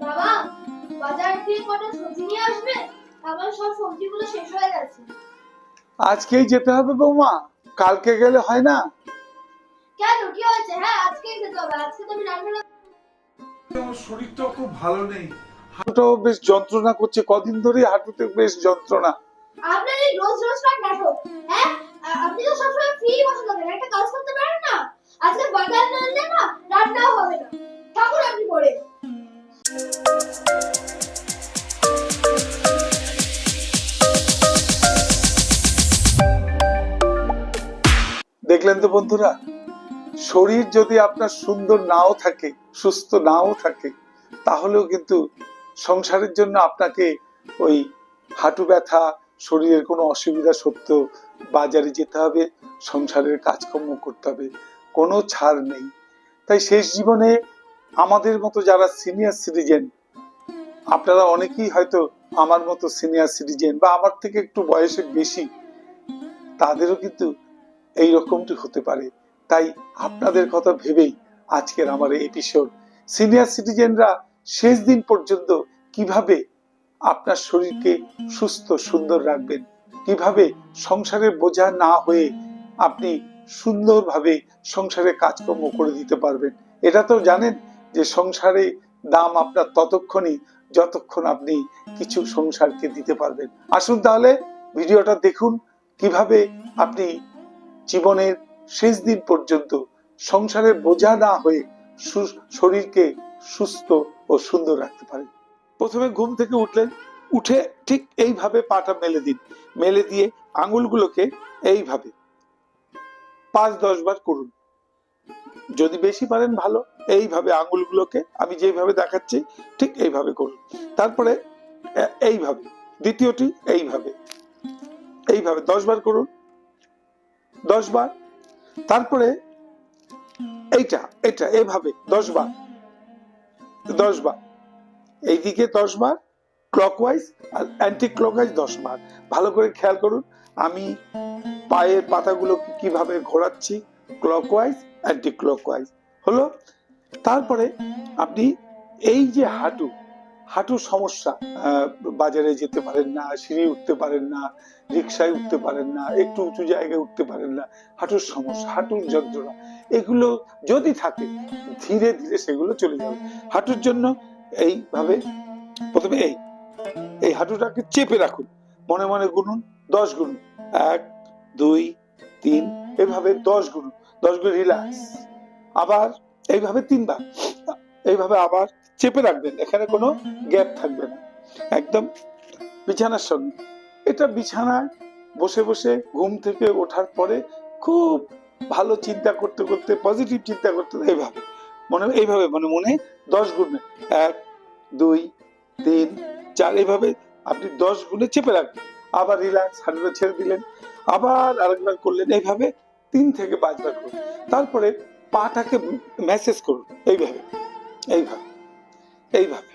বাবা বাজার থেকে কটা সবজি নিয়ে আসবে? আমার সব সবজিগুলো শেষ হয়ে গেছে। আজকেই যেতে হবে বৌমা কালকে গেলে হয় না? কেন? কি হয়েছে? হ্যাঁ আজকেই যেতে হবে। আজকে তো আমি রান্না আমার শরীরটাও খুব ভালো নেই। হাঁটুটাও বেশ যন্ত্রণা করছে। কদিন ধরে হাঁটুতে বেশ যন্ত্রণা। আপনার এই রোজ রোজ কার নাটক হ্যাঁ? আপনি তো সবসময় ফ্রি বসে থাকেন। একটা কাজ করতে পারেন না? আজকে বাজার না আনলে না রান্নাও হবে না। ঠাকুর আপনি পড়ে। দেখলেন তো বন্ধুরা, শরীর যদি আপনার সুন্দর নাও থাকে, সুস্থ নাও থাকে, তাহলেও কিন্তু সংসারের জন্য আপনাকে ওই হাঁটু ব্যথা, শরীরের কোনো অসুবিধা সত্ত্বেও বাজারে যেতে হবে, সংসারের কাজকর্ম করতে হবে, কোনো ছাড় নেই। তাই শেষ জীবনে আমাদের মতো যারা সিনিয়র সিটিজেন আপনারা অনেকেই হয়তো আমার মতো সিনিয়র সিটিজেন বা আমার থেকে একটু বয়সে বেশি, তাদেরও কিন্তু এই রকমটি হতে পারে। তাই আপনাদের কথা ভেবেই আজকের আমার এই এপিসোড সিনিয়র সিটিজেনরা শেষ দিন পর্যন্ত কীভাবে আপনার শরীরকে সুস্থ, সুন্দর রাখবেন, কীভাবে সংসারের বোঝা না হয়ে আপনি সুন্দরভাবে সংসারে কাজকর্ম করে দিতে পারবেন, এটা তো জানেন যে সংসারে দাম আপনার ততক্ষণই, যতক্ষণ আপনি কিছু সংসারকে দিতে পারবেন। আসুন তাহলে ভিডিওটা দেখুন, কীভাবে আপনি জীবনের শেষ দিন পর্যন্ত সংসারের বোঝা না হয়ে শরীরকে সুস্থ ও সুন্দর রাখতে পারেন। প্রথমে ঘুম থেকে উঠলেন, উঠে ঠিক এইভাবে পাটা মেলে দিন। মেলে দিয়ে আঙুলগুলোকে এইভাবে পাঁচ দশ বার করুন। যদি বেশি পারেন ভালো, এইভাবে আঙুলগুলোকে আমি যেইভাবে দেখাচ্ছি, ঠিক এইভাবে করুন। তারপরে এইভাবে, দ্বিতীয়টি এইভাবে। এইভাবে দশ বার করুন, দশ বার। তারপরে, এইটা, এটা, এভাবে, দশ বার দশ বার। এইদিকে দশ বার ক্লকওয়াইজ আর অ্যান্টি ক্লকওয়াইজ দশ বার। ভালো করে খেয়াল করুন, আমি পায়ের পাতাগুলোকে কীভাবে ঘোরাচ্ছি ক্লকওয়াইজ অ্যান্টি ক্লকওয়াইজ হলো? তারপরে আপনি এই যে হাঁটু, হাঁটুর সমস্যা বাজারে যেতে পারেন না, সিঁড়ি উঠতে পারেন না, রিক্সায় উঠতে পারেন না, একটু উঁচু জায়গায় উঠতে পারেন না, হাঁটুর সমস্যা, হাঁটুর যন্ত্রণা, এগুলো যদি থাকে, ধীরে ধীরে সেগুলো চলে যাবে। হাঁটুর জন্য এইভাবে প্রথমে এই এই হাঁটুটাকে চেপে রাখুন। মনে মনে গুনুন, দশ গুনুন। এক, দুই, তিন, এভাবে দশ গুনুন। দশ গুণ রিল্যাক্স আবার এইভাবে তিনবার, এইভাবে আবার চেপে রাখবেন, এখানে কোনো গ্যাপ থাকবে না। একদম বিছানার সঙ্গে। এটা বিছানায় বসে বসে ঘুম থেকে ওঠার পরে খুব ভালো চিন্তা করতে করতে পজিটিভ চিন্তা করতে এইভাবে, মনে, এইভাবে মানে মনে দশ গুণে এক, দুই, তিন, চার, এইভাবে আপনি দশ গুণে চেপে রাখবেন। আবার রিল্যাক্স হাঁটুটা ছেড়ে দিলেন। আবার আরেকবার করলেন, এইভাবে তিন থেকে পাঁচবার করুন। তারপরে পাটাকে ম্যাসেজ করুন। এইভাবে এইভাবে এইভাবে।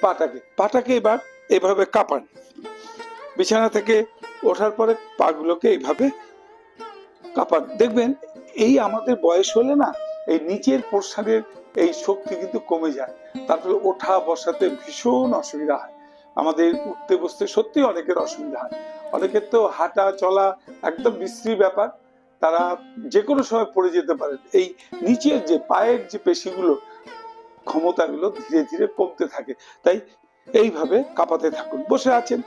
পাটাকে পাটাকে এবার এইভাবে কাঁপান। বিছানা থেকে ওঠার পরে পাগুলোকে এইভাবে কাঁপান। দেখবেন, এই আমাদের বয়স হলে না, এই নিচের পোর্শনের এই শক্তি কিন্তু কমে যায়। তারপরে ওঠা বসাতে ভীষণ অসুবিধা হয়। আমাদের উঠতে বসতে সত্যি অনেকের অসুবিধা হয়। অনেকের তো হাঁটা চলা একদম বিশ্রী ব্যাপার। তারা যে কোনো সময় পড়ে যেতে পারেন এই নিচের যে পায়ের যে পেশিগুলো, ক্ষমতাগুলো ধীরে ধীরে কমতে থাকে। তাই এইভাবে কাঁপাতে থাকুন। বসে আছেন,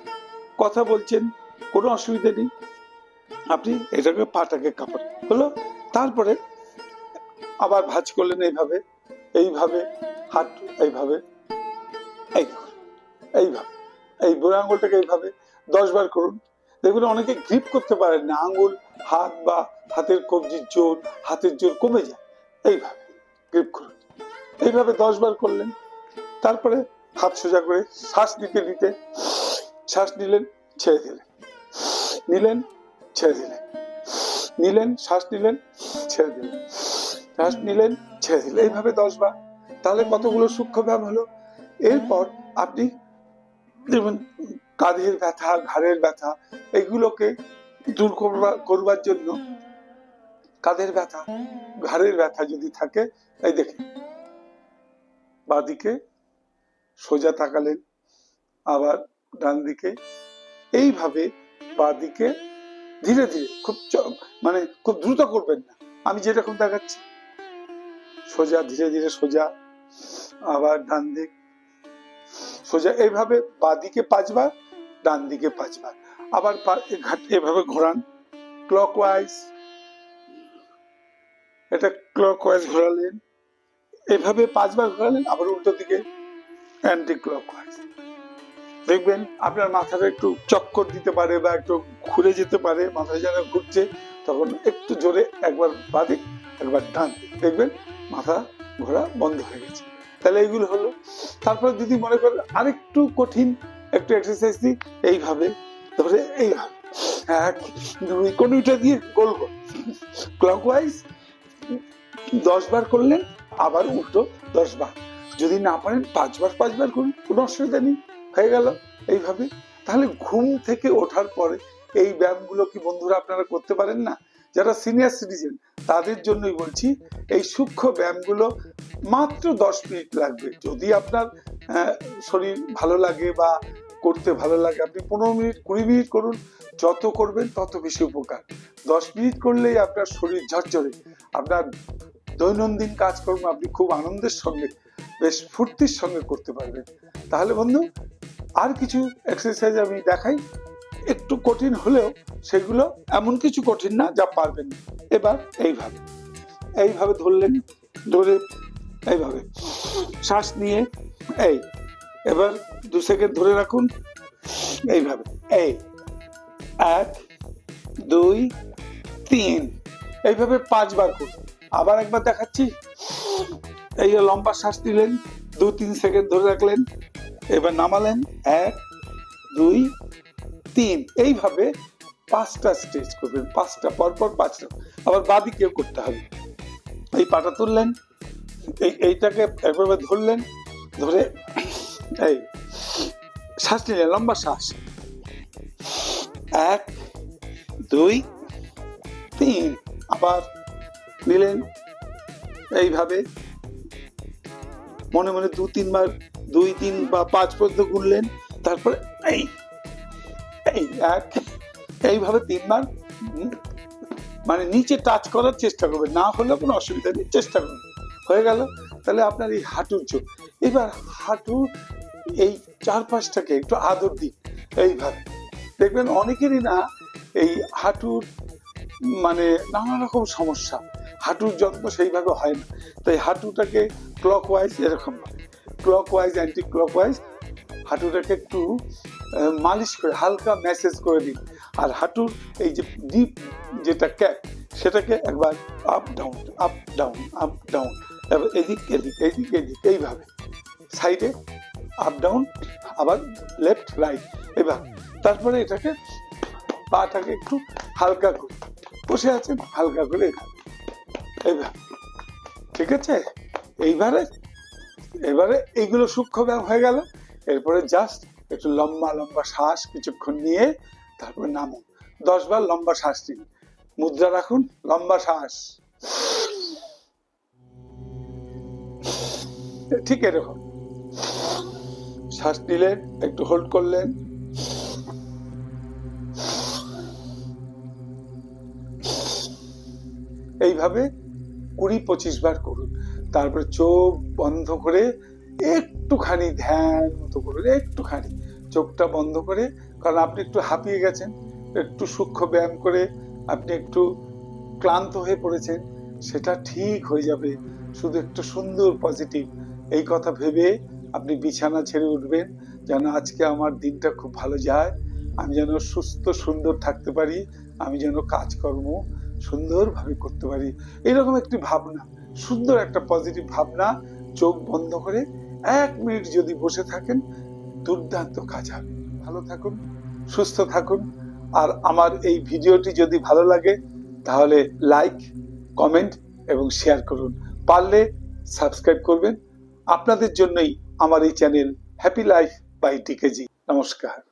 কথা বলছেন, কোনো অসুবিধা নেই। আপনি এটাকে পাটাকে কাঁপান। হলো, তারপরে আবার ভাঁজ করলেন এইভাবে এইভাবে, হাত এইভাবে, এই এইভাবে, এই বুড়ো আঙুলটাকে এইভাবে দশ বার করুন। দেখবেন অনেকে গ্রিপ করতে পারেন না। আঙুল, হাত বা হাতের কবজির জোর, হাতের জোর কমে যায়। এইভাবে গ্রিপ করুন এইভাবে দশ বার করলেন। তারপরে হাত সোজা করে শ্বাস নিতে নিতে শ্বাস নিলেন, ছেড়ে দিলেন। নিলেন, ছেড়ে দিলেন। নিলেন, শ্বাস নিলেন, ছেড়ে দিলেন। শ্বাস নিলেন, ছেড়ে দিলেন। এইভাবে দশ বার। তাহলে কতগুলো সূক্ষ্ম ব্যায়াম হলো? এরপর আপনি দেখবেন কাঁধের ব্যথা, ঘাড়ের ব্যথা, এগুলোকে দূর করবার করবার জন্য কাঁধের ব্যথা? ঘাড়ের ব্যথা যদি থাকে, এই দেখে বাদিকে সোজা তাকালেন, আবার ডান দিকে। এইভাবে বাদিকে ধীরে ধীরে, খুব মানে খুব দ্রুত করবেন না। আমি যেরকম দেখাচ্ছি। সোজা, ধীরে ধীরে সোজা, আবার ডান দিক। সোজা, এইভাবে বাদিকে পাঁচবার, ডান দিকে পাঁচবার। আবার এভাবে ঘোরান। ক্লক ক্লকওয়াইজ এটা ক্লকওয়াইজ ঘোরালেন। এভাবে পাঁচবার ঘোরালেন, আবার উল্টো দিকে অ্যান্টি ক্লকওয়াইজ দেখবেন আপনার মাথাটা একটু চক্কর দিতে পারে বা একটু ঘুরে যেতে পারে, মাথায় যেন ঘুরছে, তখন একটু জোরে একবার বাদিক একবার ডান দেখবেন মাথা ঘোরা বন্ধ হয়ে গেছে। তাহলে এইগুলো হলো। তারপর যদি মনে করেন আরেকটু কঠিন একটু এক্সারসাইজ দিই, এইভাবে, তারপরে এইভাবে। এক, দুই কোনটা দিয়ে গোল গোল ক্লকওয়াইজ দশ বার করলেন আবার উল্টো দশ বার যদি না পারেন পাঁচবার পাঁচবার করুন, কোনো অসুবিধা নেই, হয়ে গেল এইভাবে। তাহলে ঘুম থেকে ওঠার পরে এই ব্যায়ামগুলো কি বন্ধুরা আপনারা করতে পারেন না? যারা সিনিয়র সিটিজেন, তাদের জন্যই বলছি, এই সূক্ষ্ম ব্যায়ামগুলো মাত্র দশ মিনিট লাগবে। যদি আপনার শরীর ভালো লাগে বা করতে ভালো লাগে, আপনি পনেরো মিনিট, কুড়ি মিনিট করুন যত করবেন, তত বেশি উপকার। দশ মিনিট করলেই আপনার শরীর ঝরঝরে। আপনার দৈনন্দিন কাজকর্ম আপনি খুব আনন্দের সঙ্গে, বেশ ফুর্তির সঙ্গে করতে পারবেন। তাহলে বন্ধু, আর কিছু এক্সারসাইজ আমি দেখাই। একটু কঠিন হলেও সেগুলো এমন কিছু কঠিন না যা পারবেন এবার এইভাবে। এইভাবে ধরলেন, ধরে এইভাবে। শ্বাস নিয়ে, এই। এবার দু সেকেন্ড ধরে রাখুন। এইভাবে। এই। এক, দুই, তিন। এইভাবে পাঁচবার করুন। আবার একবার দেখাচ্ছি। এই লম্বা শ্বাস নিলেন, দু, তিন সেকেন্ড ধরে রাখলেন, এবার নামালেন। এক, দুই, তিন। এইভাবে পাঁচটা স্টেজ করবেন, পাঁচটা, পরপর পাঁচটা। আবার বাদিকেও করতে হবে। এই পাটা তুললেন, এই, এইটাকে একবার ধরলেন, ধরে, এই, শ্বাস নিলেন, লম্বা শ্বাস। এক, দুই, তিন। আবার নিলেন। এইভাবে মনে মনে দু, তিনবার, দুই, তিন বা পাঁচ পর্যন্ত গুনলেন। তারপরে এই এই এক, এইভাবে তিনবার মানে নিচে টাচ করার চেষ্টা করবেন। না হলে কোনো অসুবিধা নেই, চেষ্টা করবেন হয়ে গেল। তাহলে আপনার এই হাঁটুর চোখ। এবার হাঁটু এই চারপাশটাকে একটু আদর দিন। এইভাবে। দেখবেন অনেকেরই না এই হাঁটুর মানে নানা রকম সমস্যা। হাঁটুর যত্ন সেইভাবে হয় না। তাই হাঁটুটাকে ক্লক ওয়াইজ এরকম clockwise anti clock wise হাঁটুটাকে একটু মালিশ করে, হালকা ম্যাসেজ করে দিন। আর হাঁটুর এই যে ডিপ যেটা ক্যাপ সেটাকে একবার up down up down up down এবার এদিক এদিক এদিক এদিক, এইভাবে। সাইডে আপ ডাউন আবার লেফট রাইট এবার তারপরে এটাকে পাটাকে একটু হালকা করে, বসে আছেন, হালকা করে এইভাবে ঠিক আছে? এইবারে, এবারে এইগুলো সূক্ষ্ম ব্যায়াম হয়ে গেল। এরপরে জাস্ট একটু লম্বা লম্বা শ্বাস কিছুক্ষণ নিয়ে তারপরে নামুন দশ বার লম্বা শ্বাস নিন। মুদ্রা রাখুন, লম্বা শ্বাস। ঠিক এরকম। শ্বাস নিলেন, একটু হোল্ড করলেন। এইভাবে কুড়ি পঁচিশ বার করুন। তারপরে চোখ বন্ধ করে একটুখানি ধ্যান মতো করুন, একটুখানি। চোখটা বন্ধ করে, কারণ আপনি একটু হাঁপিয়ে গেছেন, একটু সূক্ষ্ম ব্যায়াম করে আপনি একটু ক্লান্ত হয়ে পড়েছেন, সেটা ঠিক হয়ে যাবে। শুধু একটু সুন্দর পজিটিভ। এই কথা ভেবে আপনি বিছানা ছেড়ে উঠবেন, যেন আজকে আমার দিনটা খুব ভালো যায়। আমি যেন সুস্থ সুন্দর থাকতে পারি, আমি যেন কাজকর্ম সুন্দরভাবে করতে পারি। এরকম একটি ভাবনা, সুন্দর একটা পজিটিভ ভাবনা, চোখ বন্ধ করে এক মিনিট যদি বসে থাকেন, দুর্দান্ত কাজ হবে। ভালো থাকুন, সুস্থ থাকুন। আর আমার এই ভিডিওটি যদি ভালো লাগে, তাহলে লাইক কমেন্ট এবং শেয়ার করুন। পারলে সাবস্ক্রাইব করবেন। আপনাদের জন্যই আমার এই channel happy life by TKG নমস্কার।